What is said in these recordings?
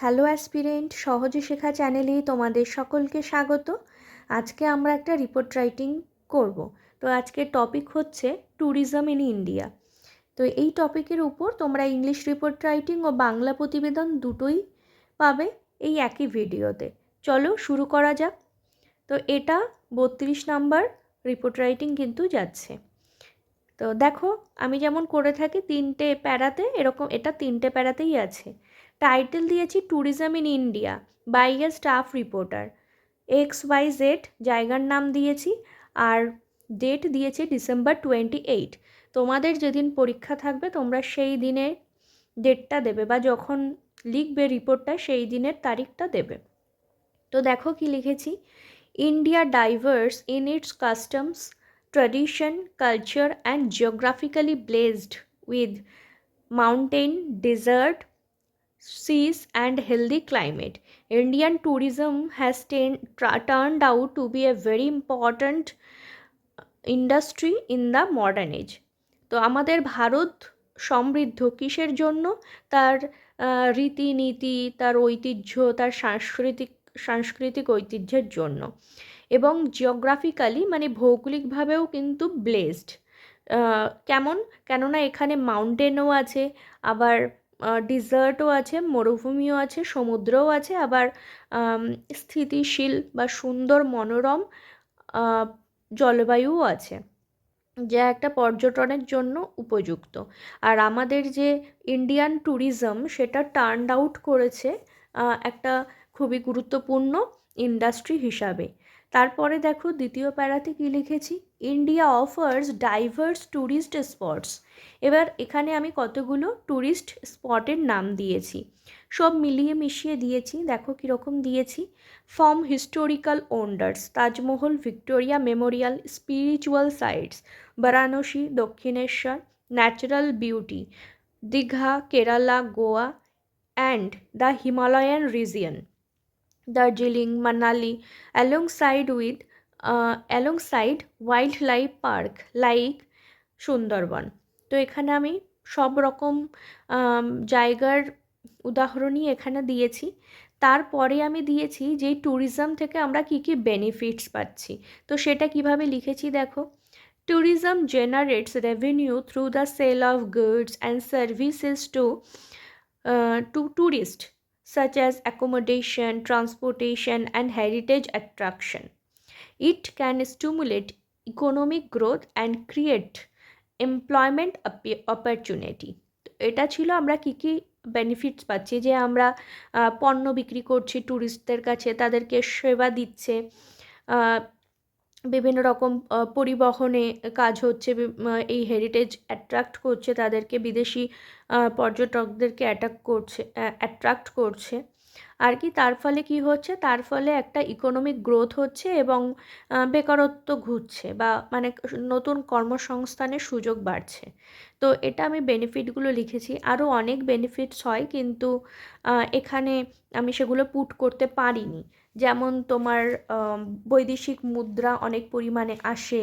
Hello aspirant, সহজে শেখা চ্যানেলে তোমাদের সকলকে স্বাগত। আজকে আমরা একটা রিপোর্ট রাইটিং করব। তো আজকের টপিক হচ্ছে ট্যুরিজম ইন ইন্ডিয়া। তো এই টপিকের উপর তোমরা ইংলিশ রিপোর্ট রাইটিং ও বাংলা প্রতিবেদন দুটোই পাবে এই একই ভিডিওতে। চলো শুরু করা যাক। তো এটা বত্রিশ নাম্বার রিপোর্ট রাইটিং কিন্তু যাচ্ছে। তো দেখো, আমি যেমন করে থাকি তিনটে প্যারাতে, এরকম এটা তিনটে প্যারাতেই আছে। টাইটেল দিয়েছি tourism in India by a staff reporter X Y Z জায়গার নাম দিয়েছি আর ডেট দিয়েছে ডিসেম্বর টোয়েন্টি এইট তোমাদের যেদিন পরীক্ষা থাকবে তোমরা সেই দিনের ডেটটা দেবে বা যখন লিখবে রিপোর্টটা সেই দিনের তারিখটা দেবে। তো দেখো কি লিখেছি। India diverse in its customs tradition culture and geographically blessed with mountain desert seas and healthy climate. Indian tourism has ten, tra- turned out to be a very important industry in the modern age. তো আমাদের ভারত সমৃদ্ধ কিসের জন্য তার রীতিনীতি তার ঐতিহ্য তার সাংস্কৃতিক সাংস্কৃতিক ঐতিহ্যের জন্য এবং জিওগ্রাফিক্যালি মানে ভৌগোলিকভাবেও কিন্তু ব্লেসড কেমন কেননা এখানে মাউন্টেনও আছে আবার ডিজার্টও আছে, মরুভূমিও আছে, সমুদ্রও আছে, আবার স্থিতিশীল বা সুন্দর মনোরম জলবায়ুও আছে, যা একটা পর্যটনের জন্য উপযুক্ত। আর আমাদের যে ইন্ডিয়ান ট্যুরিজম সেটা টার্ন আউট করেছে একটা খুবই গুরুত্বপূর্ণ ইন্ডাস্ট্রি হিসাবে। তারপরে দেখো দ্বিতীয় প্যারাতে কী লিখেছি? India offers diverse tourist spots এবার এখানে আমি কতগুলো ট্যুরিস্ট স্পটের নাম দিয়েছি। সব মিলিয়ে মিশিয়ে দিয়েছি, দেখো কীরকম দিয়েছি। Form historical wonders Taj Mahal, Victoria Memorial spiritual sites Varanasi, Dakshineswar natural beauty Digha, Kerala, Goa and the Himalayan region Darjeeling Manali alongside with alongside wild life park like Sundarban তো এখানে আমি সব রকম জায়গার উদাহরণই এখানে দিয়েছি। তারপরে আমি দিয়েছি যে ট্যুরিজম থেকে আমরা কী কী বেনিফিটস পাচ্ছি। তো সেটা কীভাবে লিখেছি দেখো? Tourism generates revenue through the sale of goods and services to to tourist such as accommodation, transportation, and heritage attraction. It can stimulate economic growth and create employment opportunity. এটা ছিল আমরা কী কী বেনিফিটস পাচ্ছি যে আমরা পণ্য বিক্রি করছি ট্যুরিস্টদের কাছে তাদেরকে সেবা দিচ্ছে বিভিন্ন রকম পরিবহনে কাজ হচ্ছে এই হেরিটেজ অ্যাট্রাক্ট করছে, তাদেরকে বিদেশি পর্যটকদেরকে অ্যাটাক করছে অ্যাট্রাক্ট করছে। আর কি তার ফলে কি হচ্ছে? তার ফলে একটা ইকোনমিক গ্রোথ হচ্ছে এবং বেকারত্ব ঘুরছে বা মানে নতুন কর্মসংস্থানের সুযোগ বাড়ছে। তো এটা আমি বেনিফিটগুলো লিখেছি। আরও অনেক বেনিফিটস হয় কিন্তু এখানে আমি সেগুলো পুট করতে পারিনি। যেমন তোমার বৈদেশিক মুদ্রা অনেক পরিমাণে আসে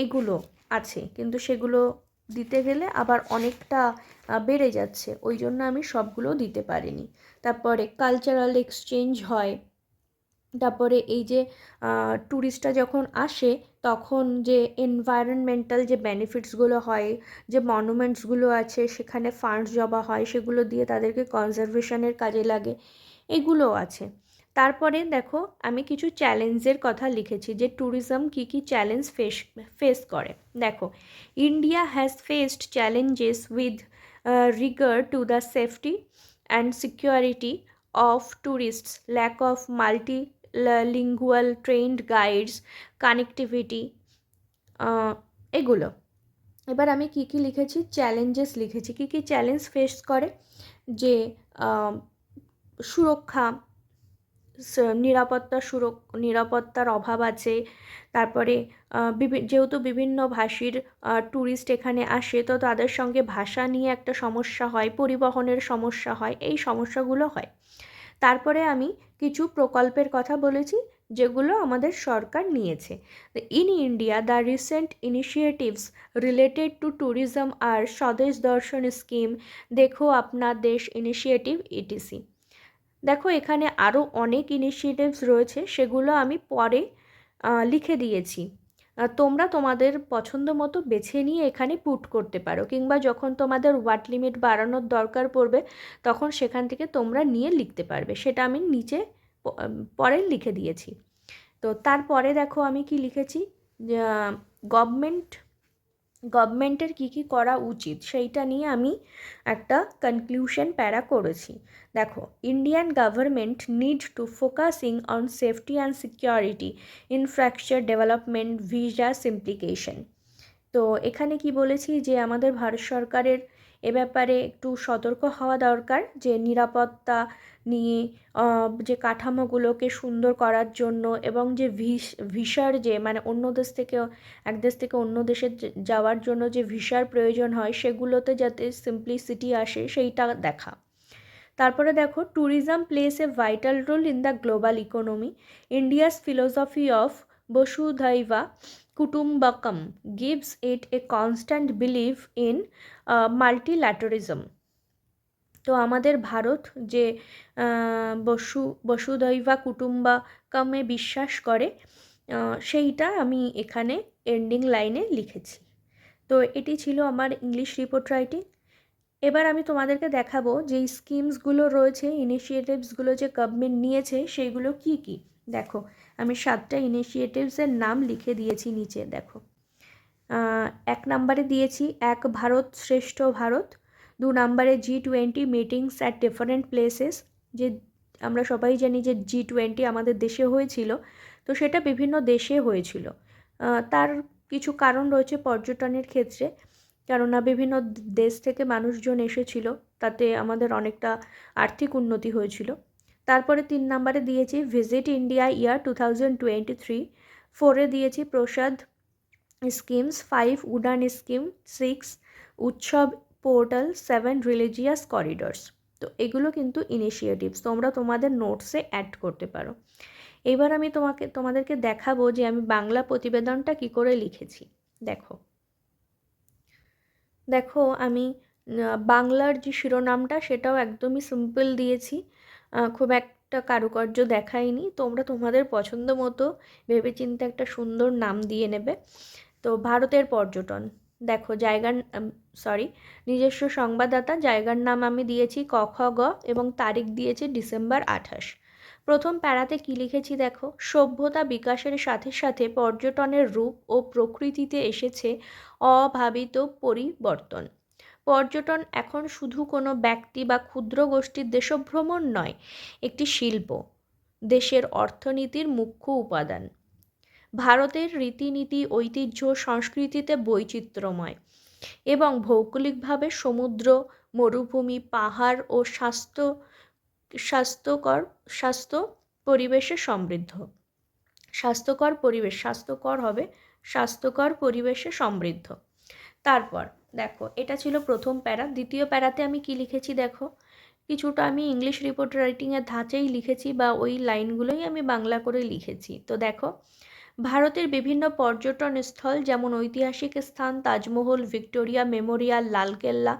এইগুলো আছে। কিন্তু সেগুলো দিতে গেলে আবার অনেকটা বেড়ে যাচ্ছে। ওই জন্য আমি সবগুলো দিতে পারিনি। তারপরে কালচারাল এক্সচেঞ্জ হয়। তারপরে এই যে ট্যুরিস্টরা যখন আসে, তখন যে এনভায়রনমেন্টাল যে বেনিফিটসগুলো হয়, যে মনুমেন্টসগুলো আছে, সেখানে ফান্ডস জবা হয়, সেগুলো দিয়ে তাদেরকে কনজারভেশনের কাজে লাগে এগুলো আছে। তারপরে দেখো, আমি কিছু চ্যালেঞ্জের কথা লিখেছি যে ট্যুরিজম কী কী চ্যালেঞ্জ ফেস ফেস করে। দেখো India has faced challenges with regard to the safety and security of tourists lack of multilingual trained guides connectivity এগুলো। এবার আমি কী কী লিখেছি? চ্যালেঞ্জেস লিখেছি। কী কী চ্যালেঞ্জ ফেস করে? যে সুরক্ষা নিরাপত্তা সুরক নিরাপত্তার অভাব আছে। তারপরে যেহেতু বিভিন্ন ভাষীর ট্যুরিস্ট এখানে আসে, তো তাদের সঙ্গে ভাষা নিয়ে একটা সমস্যা হয়, পরিবহনের সমস্যা হয়, এই সমস্যাগুলো হয়। তারপরে আমি কিছু প্রকল্পের কথা বলেছি, যেগুলো আমাদের সরকার নিয়েছে। In India the recent initiatives related to tourism R Swadesh Darshan scheme দেখো আপনার দেশ ইনিশিয়েটিভ ইটিসি দেখো, এখানে আরও অনেক ইনিশিয়েটিভস রয়েছে, সেগুলো আমি পরে লিখে দিয়েছি। তোমরা তোমাদের পছন্দ মতো বেছে নিয়ে এখানে পুট করতে পারো, কিংবা যখন তোমাদের ওয়াট লিমিট বাড়ানোর দরকার পড়বে, তখন সেখান থেকে তোমরা নিয়ে লিখতে পারবে। সেটা আমি নিচে পরে লিখে দিয়েছি। তো তারপরে দেখো আমি কি লিখেছি? গভর্নমেন্ট গভর্নমেন্টের কী কী করা উচিত সেইটা নিয়ে আমি একটা কনক্লিউশন প্যারা করেছি। দেখো Indian government need to focusing on safety and security infrastructure development visa simplification তো এখানে কি বলেছি যে আমাদের ভারত সরকারের এ ব্যাপারে একটু সতর্ক হওয়া দরকার যে নিরাপত্তা নিয়ে যে কাঠামোগুলোকে সুন্দর করার জন্য এবং যে ভিস, ভিসার যে মানে অন্য দেশ থেকে, এক দেশ থেকে অন্য দেশে যাওয়ার জন্য যে ভিসার প্রয়োজন হয় সেগুলোতে যাতে সিম্পলিসিটি আসে সেইটা দেখা। তারপরে দেখো tourism plays a vital role in the global economy India's philosophy of Vasudhaiva Kutumbakam gives it a constant belief in uh, multilateralism তো আমাদের ভারত যে বসু বসুধৈবা কুটুম্বাকমে বিশ্বাস করে সেইটা আমি এখানে এন্ডিং লাইনে লিখেছি। তো এটি ছিল আমার ইংলিশ রিপোর্ট রাইটিং এবার আমি তোমাদেরকে দেখাবো যে স্কিমসগুলো রয়েছে ইনিশিয়েটিভসগুলো যে গভর্নমেন্ট নিয়েছে সেইগুলো কি কি। দেখো, আমি সাতটা ইনিশিয়েটিভসের নাম লিখে দিয়েছি নিচে, দেখো। এক নম্বরে দিয়েছি, এক ভারত শ্রেষ্ঠ ভারত। দু নম্বরে G twenty meetings at different places যে আমরা সবাই জানি যে জি টোয়েন্টি আমাদের দেশে হয়েছিল, তো সেটা বিভিন্ন দেশে হয়েছিল। তার কিছু কারণ রয়েছে পর্যটনের ক্ষেত্রে, কেননা বিভিন্ন দেশ থেকে মানুষজন এসেছিল, তাতে আমাদের অনেকটা আর্থিক উন্নতি হয়েছিল। তারপরে তিন নম্বরে দিয়েছি visit India year two thousand twenty three ফোরে দিয়েছি Prasad schemes five Udan scheme six Utsav portal seven religious corridors তো এগুলো কিন্তু ইনিশিয়েটিভস তোমরা তোমাদের নোটসে অ্যাড করতে পারো। এবার আমি তোমাকে, তোমাদেরকে দেখাবো যে আমি বাংলা প্রতিবেদনটা কি করে লিখেছি। দেখো। দেখো, আমি বাংলার যে শিরোনামটা, সেটাও একদমই সিম্পল দিয়েছি। খুব একটা কারুকার্য দেখায়নি। তোমরা তোমাদের পছন্দ মতো ভেবেচিন্তে একটা সুন্দর নাম দিয়ে নেবে। তো ভারতের পর্যটন। দেখো জায়গার সরি নিজস্ব সংবাদদাতা, জায়গার নাম আমি দিয়েছি ক, খ, গ এবং তারিখ দিয়েছি ডিসেম্বর আঠাশ। প্রথম প্যারাতে কী লিখেছি দেখো? সভ্যতা বিকাশের সাথে সাথে পর্যটনের রূপ ও প্রকৃতিতে এসেছে অভাবিত পরিবর্তন। পর্যটন এখন শুধু কোনো ব্যক্তি বা ক্ষুদ্র গোষ্ঠীর দেশভ্রমণ নয়, একটি শিল্প, দেশের অর্থনীতির মুখ্য উপাদান। ভারতের রীতিনীতি, ঐতিহ্য, সংস্কৃতিতে বৈচিত্র্যময় এবং ভৌগোলিকভাবে সমুদ্র, মরুভূমি, পাহাড় ও স্বাস্থ্য, স্বাস্থ্যকর, স্বাস্থ্য পরিবেশে সমৃদ্ধ। স্বাস্থ্যকর পরিবেশ, স্বাস্থ্যকর হবে, স্বাস্থ্যকর পরিবেশে সমৃদ্ধ। তারপর, দেখো, এটা ছিল প্রথম প্যারা। দ্বিতীয় প্যারাতে আমি কি লিখেছি দেখো? কিছুটা আমি ইংলিশ রিপোর্ট রাইটিংয়ের ধাঁচেই লিখেছি বা ওই লাইনগুলোই আমি বাংলা করে লিখেছি। তো দেখো, ভারতের বিভিন্ন পর্যটন স্থল যেমন ঐতিহাসিক স্থান তাজমহল, ভিক্টোরিয়া মেমোরিয়াল, লালকেল্লা,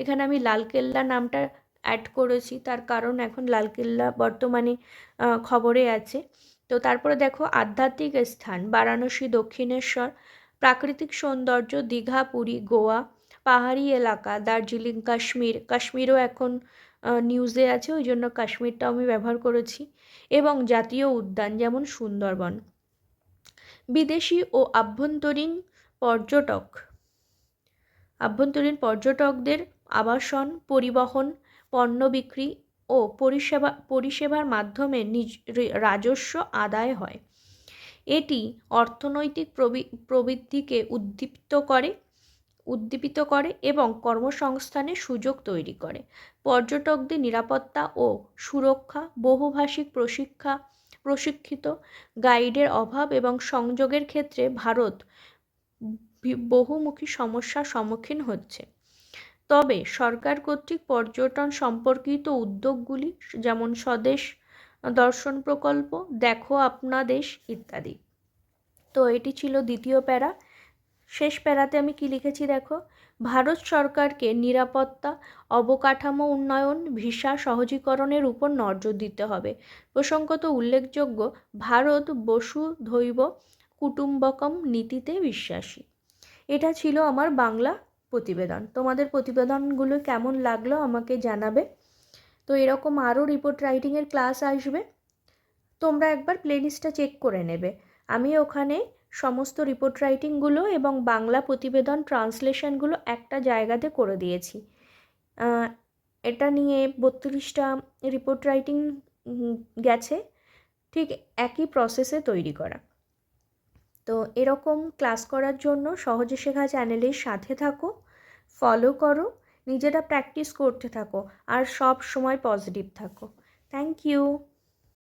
এখানে আমি লালকেল্লা নামটা অ্যাড করেছি। তার কারণ এখন লালকেল্লা বর্তমানে খবরে আছে। তো তারপরে দেখো, আধ্যাত্মিক স্থান, বারাণসী, দক্ষিণেশ্বর প্রাকৃতিক সৌন্দর্য, দীঘা, পুরী, গোয়া, পাহাড়ি এলাকা, দার্জিলিং, কাশ্মীর। কাশ্মীরও এখন নিউজে আছে, ওই জন্য কাশ্মীরটাও আমি ব্যবহার করেছি। এবং জাতীয় উদ্যান যেমন সুন্দরবন। বিদেশি ও আভ্যন্তরীণ পর্যটক। আভ্যন্তরীণ পর্যটকদের আবাসন, পরিবহন, পণ্য বিক্রি ও পরিষেবা, পরিষেবার মাধ্যমে নিজ রাজস্ব আদায় হয়। এটি অর্থনৈতিক প্রবৃদ্ধিকে উদ্দীপ্ত করে, উদ্দীপিত করে এবং কর্মসংস্থানের সুযোগ তৈরি করে। পর্যটকদের নিরাপত্তা ও সুরক্ষা, বহুভাষিক প্রশিক্ষা, প্রশিক্ষিত, গাইডের অভাব এবং সংযোগের ক্ষেত্রে ভারত বহুমুখী সমস্যার সম্মুখীন হচ্ছে। তবে সরকার কর্তৃক পর্যটন সম্পর্কিত উদ্যোগগুলি, যেমন স্বদেশ দর্শন প্রকল্প, দেখো আপনাদেশ ইত্যাদি। তো এটি ছিল দ্বিতীয় প্যারা। শেষ প্যারাতে আমি কি লিখেছি দেখো? ভারত সরকারকে নিরাপত্তা, অবকাঠামো উন্নয়ন, ভিসা সহজীকরণের উপর নজর দিতে হবে। প্রসঙ্গত উল্লেখযোগ্য, ভারত বসু ধৈব কুটুম্বকম নীতিতে বিশ্বাসী। এটা ছিল আমার বাংলা প্রতিবেদন। তোমাদের প্রতিবেদনগুলো কেমন লাগল আমাকে জানাবে। তো এরকম আরও রিপোর্ট রাইটিংয়ের ক্লাস আসবে। তোমরা একবার প্লেলিস্টটা চেক করে নেবে। আমি ওখানে সমস্ত রিপোর্ট রাইটিংগুলো এবং বাংলা প্রতিবেদন ট্রান্সলেশনগুলো একটা জায়গাতে করে দিয়েছি। এটা নিয়ে বত্রিশটা রিপোর্ট রাইটিং গেছে। ঠিক একই প্রসেসে তৈরি করা। তো এরকম ক্লাস করার জন্য সহজে শেখা চ্যানেলের সাথে থাকো ফলো করো নিজেরা প্র্যাকটিস করতে থাকো আর সব সময় পজিটিভ থাকো। Thank you